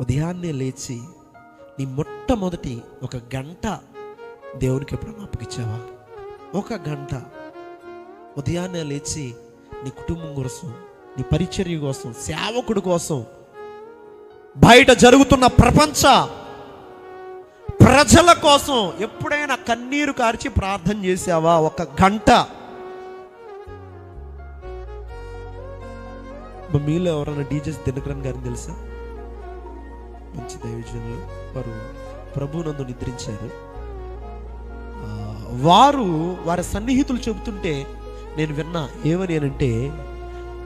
ఉదయాన్నే లేచి నీ మొట్టమొదటి ఒక గంట దేవునికి ఎప్పుడైనా అప్పగిచ్చావా ఒక గంట ఉదయాన్నే లేచి నీ కుటుంబం కోసం నీ పరిచర్య కోసం సేవకుడి కోసం బయట జరుగుతున్న ప్రపంచ ప్రజల కోసం ఎప్పుడైనా కన్నీరు కార్చి ప్రార్థన చేసావా ఒక గంట. మీలో ఎవరైనా డీజెస్ దినకరణ్ గారిని తెలుసా? మంచి దైవజనులు. వారు ప్రభునందు నిద్రించారు. వారు వారి సన్నిహితులు చెబుతుంటే నేను విన్నా ఏమని అంటే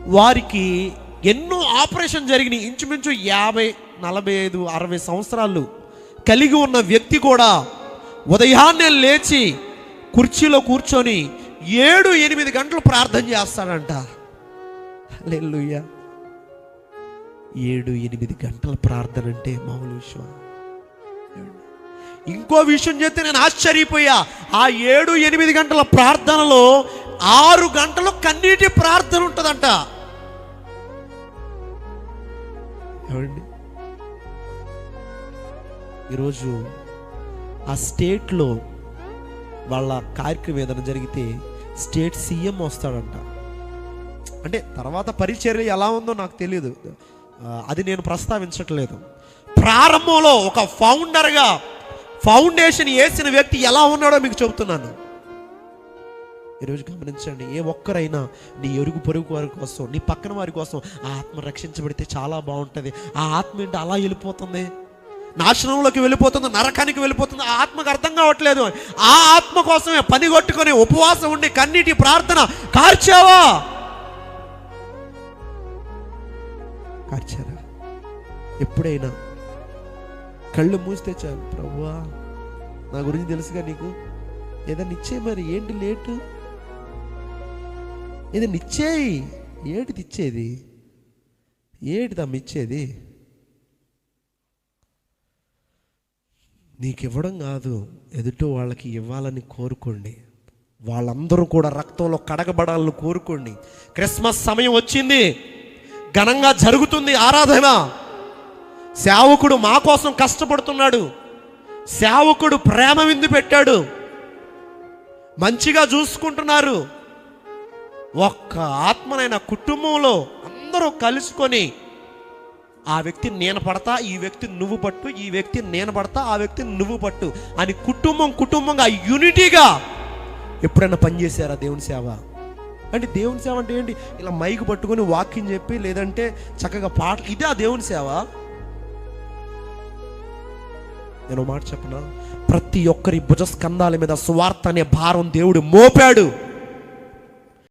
వారికి ఎన్నో ఆపరేషన్ జరిగినాయి. ఇంచుమించు యాభై నలభై ఐదు అరవై సంవత్సరాలు కలిగి ఉన్న వ్యక్తి కూడా ఉదయాన్నే లేచి కుర్చీలో కూర్చొని ఏడు ఎనిమిది గంటలు ప్రార్థన చేస్తాడంట. హల్లెలూయా. ఏడు ఎనిమిది గంటల ప్రార్థన అంటే మామూలు విషయం ఇంకో విషయం చేస్తే నేను ఆశ్చర్యపోయా. ఆ ఏడు ఎనిమిది గంటల ప్రార్థనలో ఆరు గంటలు కన్నీటి ప్రార్థన ఉంటుందంట. ఏమండి ఈరోజు ఆ స్టేట్లో వాళ్ళ కార్యక్రమం ఏదైనా జరిగితే స్టేట్ సీఎం వస్తాడంట. అంటే తర్వాత పరిచర్య ఎలా ఉందో నాకు తెలియదు. అది నేను ప్రస్తావించట్లేదు. ప్రారంభంలో ఒక ఫౌండర్గా ఫౌండేషన్ వేసిన వ్యక్తి ఎలా ఉన్నాడో మీకు చెబుతున్నాను. ఈరోజు గమనించండి ఏ ఒక్కరైనా నీ ఎరుగు పొరుగు వారి కోసం నీ పక్కన వారి కోసం ఆ ఆత్మ రక్షించబడితే చాలా బాగుంటుంది. ఆ ఆత్మ ఏంటి? అలా వెళ్ళిపోతుంది. నాశనంలోకి వెళ్ళిపోతుంది నరకానికి వెళ్ళిపోతుంది. ఆ ఆత్మకు అర్థం కావట్లేదు. ఆ ఆత్మ కోసమే పని కొట్టుకొని ఉపవాసం ఉండి కన్నీటి ప్రార్థన. కార్చావా? కార్చారా? ఎప్పుడైనా కళ్ళు మూస్తే చాలు. ప్రభువా నా గురించి తెలుసుగా నీకు? ఏదైనా ఇచ్చే మరి ఏంటి లేటు? ఏదైనా ఇచ్చేయి. ఏటిది ఇచ్చేది ఏటిదమ్మ ఇచ్చేది? నీకు ఇవ్వడం కాదు ఎదుటో వాళ్ళకి ఇవ్వాలని కోరుకోండి. వాళ్ళందరూ కూడా రక్తంలో కడగబడాలని కోరుకోండి. క్రిస్మస్ సమయం వచ్చింది. ఘనంగా జరుగుతుంది ఆరాధన. సేవకుడు మా కోసం కష్టపడుతున్నాడు. సేవకుడు ప్రేమ విందు పెట్టాడు. మంచిగా చూసుకుంటున్నారు. ఒక్క ఆత్మనైన కుటుంబంలో అందరూ కలుసుకొని ఆ వ్యక్తి నేను పడతా ఈ వ్యక్తి నువ్వు పట్టు ఈ వ్యక్తి నేను పడతా ఆ వ్యక్తి నువ్వు పట్టు అని కుటుంబం కుటుంబంగా యూనిటీగా ఎప్పుడైనా పనిచేశారా దేవుని సేవ? అంటే దేవుని సేవ అంటే ఏంటి? ఇలా మైక్ పట్టుకొని వాక్యం చెప్పి లేదంటే చక్కగా పాట ఇదే ఆ దేవుని సేవ. నేను మాట చెప్పనా? ప్రతి ఒక్కరి భుజస్కంధాల మీద స్వార్థ అనే భారం దేవుడు మోపాడు.